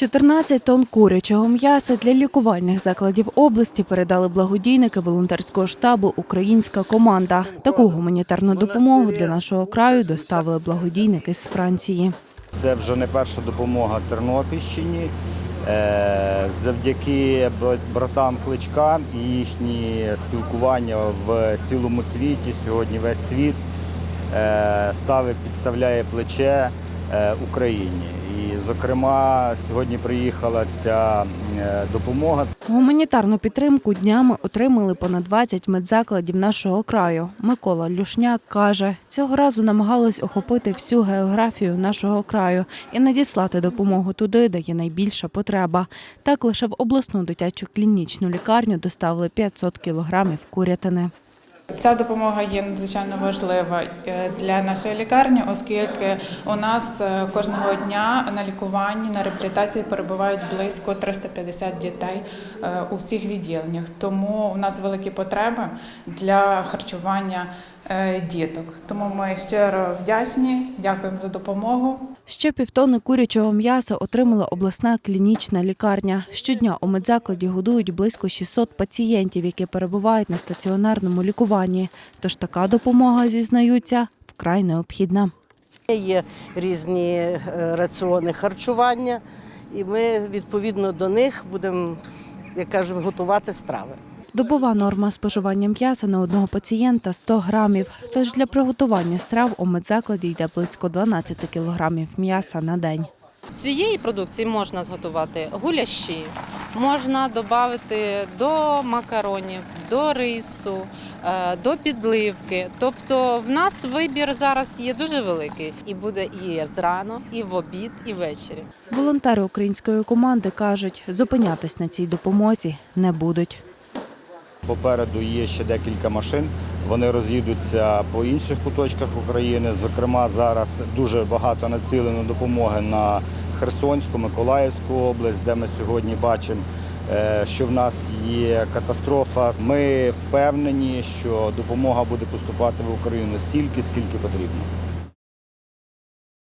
14 тонн курячого м'яса для лікувальних закладів області передали благодійники волонтерського штабу Українська команда. Таку гуманітарну допомогу для нашого краю доставили благодійники з Франції. Це вже не перша допомога Тернопільщині. Е, Завдяки братам Кличкам і їхні спілкування в цілому світі. Сьогодні весь світ е, ставить, підставляє плече е, Україні. І, зокрема, сьогодні приїхала ця е, допомога. Гуманітарну підтримку днями отримали понад 20 медзакладів нашого краю. Микола Люшняк каже, цього разу намагались охопити всю географію нашого краю і надіслати допомогу туди, де є найбільша потреба. Так лише в обласну дитячу клінічну лікарню доставили 500 кілограмів курятини. Ця допомога є надзвичайно важлива е, для нашої лікарні, оскільки у нас е, кожного дня на лікуванні, на реабілітації перебувають близько 350 дітей е, у всіх відділеннях. Тому у нас великі потреби для харчування діток. Тому ми щиро вдячні, дякуємо за допомогу. Ще півтони курячого м'яса отримала обласна клінічна лікарня. Щодня у медзакладі годують близько 600 пацієнтів, які перебувають на стаціонарному лікуванні. Тож така допомога, зізнаються, вкрай необхідна. Є різні е, раціони харчування, і ми відповідно до них будемо, як кажуть, готувати страви. Добова норма споживання м'яса на одного пацієнта 100 грамів. Тож для приготування страв у медзакладі йде близько 12 кілограмів м'яса на день. Цієї продукції можна зготувати гуляші, можна додати до макаронів, до рису, е, до підливки. Тобто в нас вибір зараз є дуже великий і буде і зрано, і в обід, і ввечері. Волонтери української команди кажуть, зупинятись на цій допомозі не будуть. Попереду є ще декілька машин. Вони роз'їдуться по інших куточках України. Зокрема, зараз дуже багато націлено допомоги на Херсонську, Миколаївську область, де ми сьогодні бачимо, е, що в нас є катастрофа. Ми впевнені, що допомога буде поступати в Україну стільки, скільки потрібно.